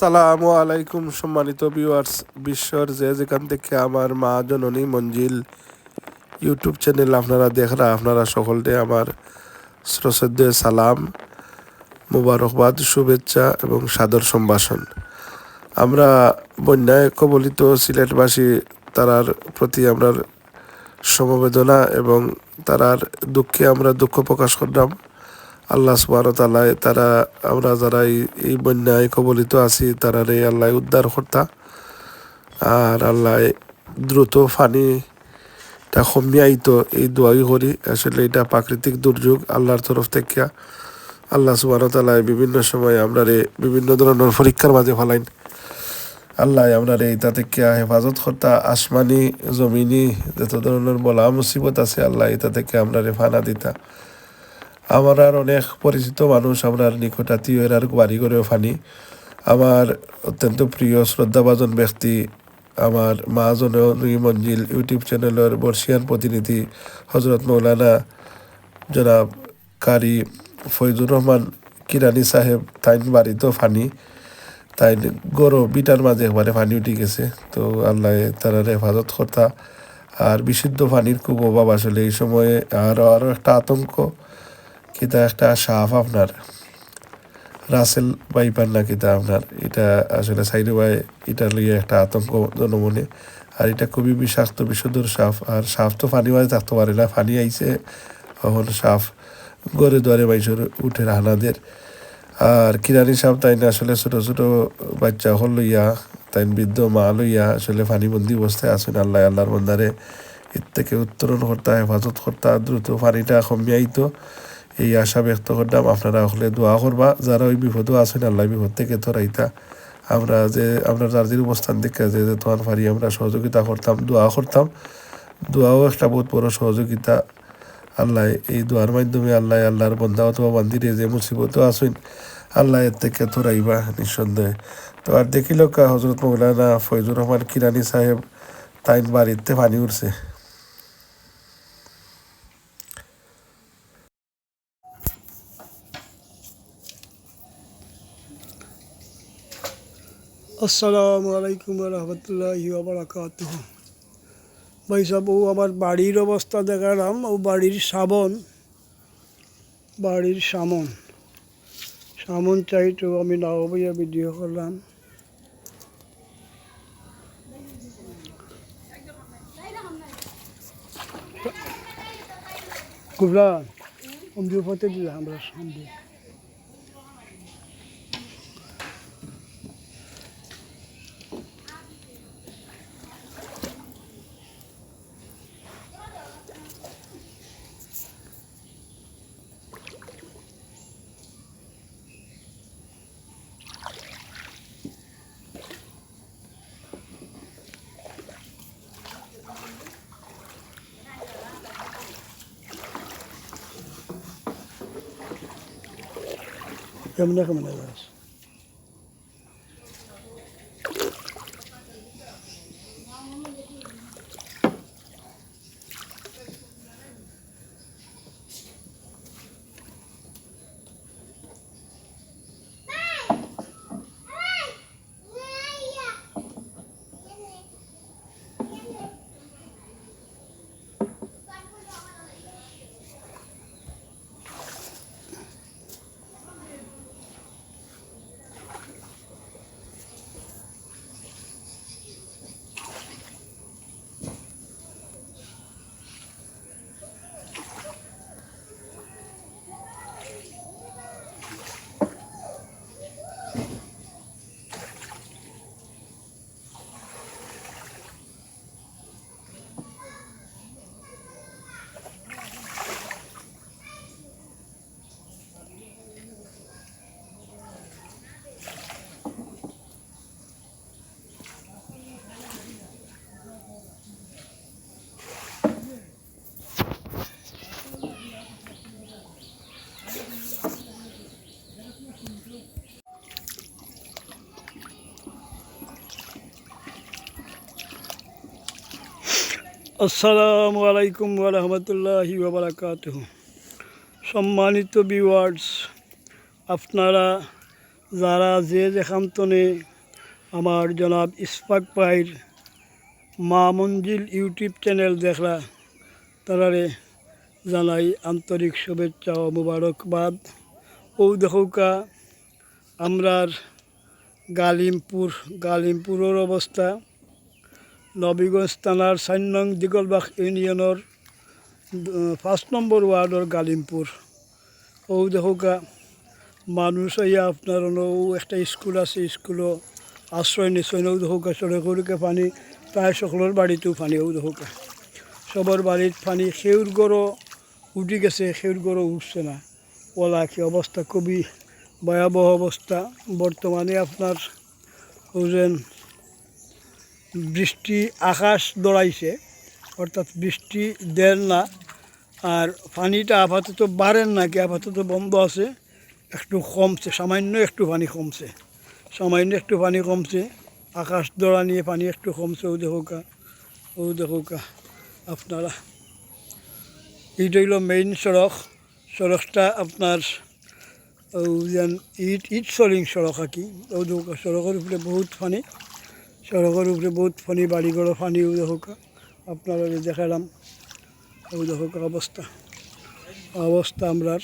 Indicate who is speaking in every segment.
Speaker 1: আসসালামু আলাইকুম, সম্মানিত ভিউয়ার্স বিশ্বর যে যেখান থেকে আমার মা জননী মঞ্জিল ইউটিউব চ্যানেল আপনারা দেখরা আপনারা সকলকে আমার শ্রদ্ধে সালাম, মুবারকবাদ, শুভেচ্ছা এবং সাদর সম্ভাষণ। আমরা বন্যায় কবলিত সিলেটবাসী, তারার প্রতি আমরা সমবেদনা এবং তারার দুঃখে আমরা দুঃখ প্রকাশ করলাম। আল্লাহ সুবাহ তালায় তারা, আমরা যারা এই বন্যায় কবলিত আছি তারারে আল্লাহ উদ্ধার কর্তা। আর আল্লাহ দ্রুত ফানিটা কমিয়াইত, এই দোয়াই করি। আসলে এটা প্রাকৃতিক দুর্যোগ আল্লাহর তরফ থেকে। আল্লাহ সুবাহ তালায় বিভিন্ন সময় আমরা রে বিভিন্ন ধরনের পরীক্ষার মাঝে ফলাইন। আল্লাহ আমরা রে এটা থেকে হেফাজত কর্তা, আসমানি, জমিনি, যত ধরনের বলা মুসিবত আছে, আল্লাহ এটা থেকে আমরা রে ফানা দিতা। আমার আর অনেক পরিচিত মানুষ, আমার নিকট আত্মীয়ের আর বাড়ি করেও ফানি। আমার অত্যন্ত প্রিয়, শ্রদ্ধাভাজন ব্যক্তি, আমার মা জননী মঞ্জিল, ইউটিউব চ্যানেলের বর্ষিয়ান প্রতিনিধি হজরত মৌলানা জনাব কারি ফৈজুর রহমান কিরানি সাহেব, তাইন বাড়িতেও ফানি। তাই গরো বিটার মাঝে একবারে পানি উঠে গেছে। তো আল্লাহ তারা হেফাজত কর্তা। আর বিশুদ্ধ পানির খুব অভাব আসলে এই সময়ে। আরও আরও একটা আতঙ্ক কিতা একটা সাপ আপনার। রাসেল বাইপার না কিতা আপনার। এটা আসলে সাইডে বাই এটা লইয়া একটা আতঙ্ক জনমনে। আর এটা খুবই বিষাক্ত বিষধর সাপ। আর সাপ তো পানি মাঝে থাকতে পারে না পানি আইছে। তখন সাপ গড়ে দরে বাইসর উঠে রাহানাদের। আর কিরানি সাপ তাই না, আসলে ছোট ছোট বাচ্চা হল লইয়া, তাই বৃদ্ধ মা লইয়া আসলে পানিবন্দি অবস্থায় আছেন আল্লাহ, আল্লাহর বন্দারে। এর থেকে উত্তরণ কর্তা, হেফাজত কর্তা, দ্রুত পানিটা কমিয়াইতো। এই আশা ব্যক্ত করলাম। আপনারা হলে দোয়া করবা। যারা ওই বিপদও আছেন, আল্লাহ বিপদ থেকে তোরাইতা আমরা যে, আমরা যার অবস্থান দেখে যে তোমার পারি আমরা সহযোগিতা করতাম, দোয়া করতাম। দোয়াও একটা বহুত বড় সহযোগিতা। আল্লাহ এই দোয়ার মাধ্যমে আল্লাহ আল্লাহর বন্ধা অথবা বান্দিরে যে মুসিবতও আসুন আল্লাহ এর থেকে তোরাইবা নিঃসন্দেহে। তো আর দেখিল কা হজরত মৌলানা ফৈজুর রহমান কিরানি সাহেব তাইন বাড়িতে পানি উঠছে
Speaker 2: আসসালামু আলাইকুম রহমতুল্লাহি বারাকাত ভাই সাহেব ও আমার বাড়ির অবস্থা দেখালাম, ও বাড়ির সাবন, বাড়ির সামন। সামন চাইতো আমি ভাইয়া ভিডিও করলাম। অম্বি দিলাম আমরা সামনে। Emine Jimenez. আসসালামু আলাইকুম রহমতুল্লাহি বারাকাত সম্মানিত ভিউয়ার্স আপনারা যারা যে যেখান তনে আমার জনাব ইসফাক পাইর মা মঞ্জিল ইউটিউব চ্যানেল দেখলা, তারারে জানাই আন্তরিক শুভেচ্ছা ও মুবারকবাদ। ও দেখৌকা আমরার গালিমপুর, গালিমপুরের অবস্থা। নবীগঞ্জ থানার চার নং দিগলবাগ ইউনিয়নের পাঁচ নম্বর ওয়ার্ডর গালিমপুর। ও দেখোকা, মানুষ আইয়া আপনার একটা স্কুল আছে, স্কুলও আশ্রয় নিশ্চয় নৌ দেখোকা সরে সরুকে পানি প্রায় সকলের বাড়িতেও পানি, ও দেখোকা। সবার বাড়ির পানি সেউর গড়ও উঠে গেছে সেউর গড়ও উঠছে না। ওলা কি অবস্থা খুবই ভয়াবহ অবস্থা বর্তমানে আপনার ওজেন বৃষ্টি, আকাশ দড়াইছে, অর্থাৎ বৃষ্টি দেন না, আর পানিটা আপাতত বাড়েন না, কি আপাতত বন্ধ আছে, একটু কমছে, সামান্য একটু পানি কমছে, সামান্য একটু পানি কমছে, আকাশ দড়া নিয়ে পানি একটু কমছে, ও দেখোকা ও দেখোকা আপনারা। এইটা হইল মেইন সড়ক, সড়কটা আপনার যেন ইট ইট সলিং সড়ক আর কি, ও দেখোকা সড়কের উপরে বহুত পানি। সড়কের উপরে বহুত পানি বাড়িঘর পানি ও দেখোকা, আপনারা দেখালাম, ও দেখোকা অবস্থা। অবস্থা আমরার।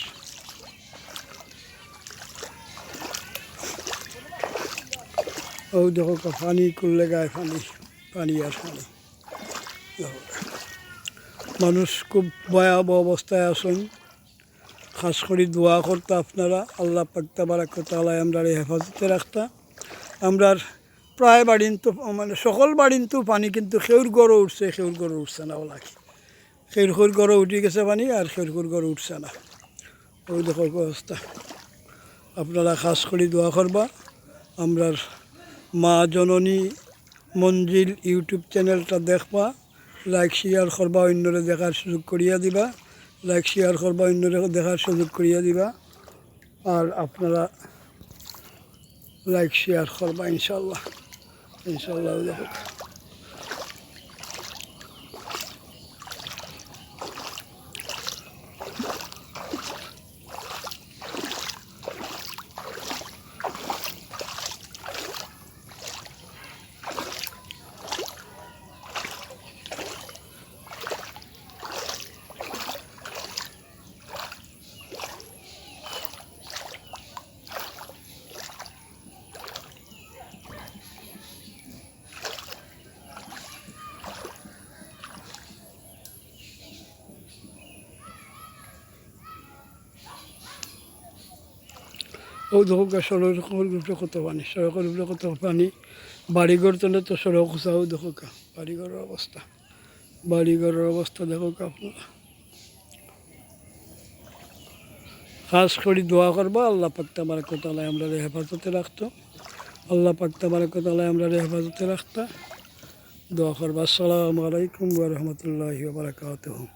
Speaker 2: ও দেখোকা পানি করলে গায়ে পানি পানি আর পানি মানুষ খুব ভয়াবহ অবস্থায় আসুন খাস করে দোয়া করতে আপনারা, আল্লাহ পাক্তা বারাকতালায় আমরা হেফাজতে রাখতা। আমরার প্রায় বাড়িন তো মানে সকল বাড়িন তো পানি, কিন্তু সেউর গড়ও উঠছে সেউর গড়ও উঠছে না ওলা সেউর খুর গড়ও উঠে গেছে পানি আর সেউর খুর গড়ও উঠছে না। ওই দেখো অবস্থা আপনারা খাস করে দোয়া করবা আমরার মা জননী মঞ্জিল ইউটিউব চ্যানেলটা দেখবা। লাইক শেয়ার করবা অন্যরে দেখার সুযোগ করিয়া দিবা। লাইক শেয়ার করবা অন্যরে দেখার সুযোগ করিয়া দিবা। আর আপনারা লাইক শেয়ার করবা ইনশাল্লাহ ইনশাল্লাহ দেখো ও দেখো গা সড়কের উপরে কত পানি? সড়কের উপরে কত পানি? বাড়িঘর তো তো সড়ক উঁচাও দেখো গা বাড়িঘরের অবস্থা। বাড়িঘরের অবস্থা দেখো গা আপনারা খাস করে দোয়া করবা, আল্লাহ পাক্তা বারাকতালায় আমরা হেফাজতে রাখতো। আল্লাহ পাক্তা বারাকতালায় আমরা হেফাজতে রাখতা। দোয়া করবা, আসসালামু আলাইকুম রাহমাতুল্লাহি ওয়া বারাকাতুহু।